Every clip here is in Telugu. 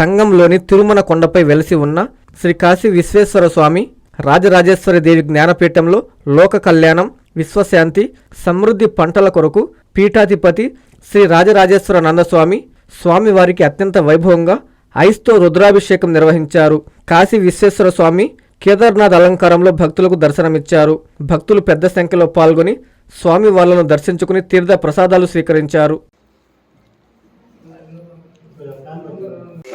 సంఘంలోని తిరుమల కొండపై వెలసి ఉన్న శ్రీ కాశీ విశ్వేశ్వర స్వామి రాజరాజేశ్వరి దేవి జ్ఞానపీఠంలో లోక కళ్యాణం విశ్వశాంతి సమృద్ధి పంటల కొరకు పీఠాధిపతి శ్రీ రాజరాజేశ్వర నందస్వామి స్వామివారికి అత్యంత వైభవంగా ఐస్తో రుద్రాభిషేకం నిర్వహించారు. కాశీ విశ్వేశ్వర స్వామి కేదార్నాథ్ అలంకారంలో భక్తులకు దర్శనమిచ్చారు. భక్తులు పెద్ద సంఖ్యలో పాల్గొని స్వామి వాళ్ళను దర్శించుకుని తీర్థ ప్రసాదాలు స్వీకరించారు.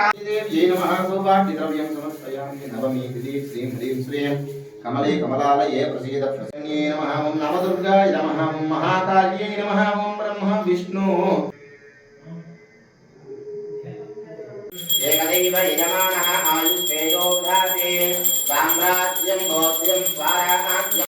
సౌభాగ్యద్రవ్యం సమర్పయామి నవమీ దిది శ్రీం హ్రీం శ్రీం కమలే కమలాలయే ప్రసీద ప్రసన్యే నమః ఓం నవదుర్గాయ నమః ఓం మహాకాళ్యే ఓం బ్రహ్మ విష్ణు. ఏకదైవ యజమానః ఆయుస్తేజోదాతే సామ్రాజ్యం గోత్రం స్వారాజ్యం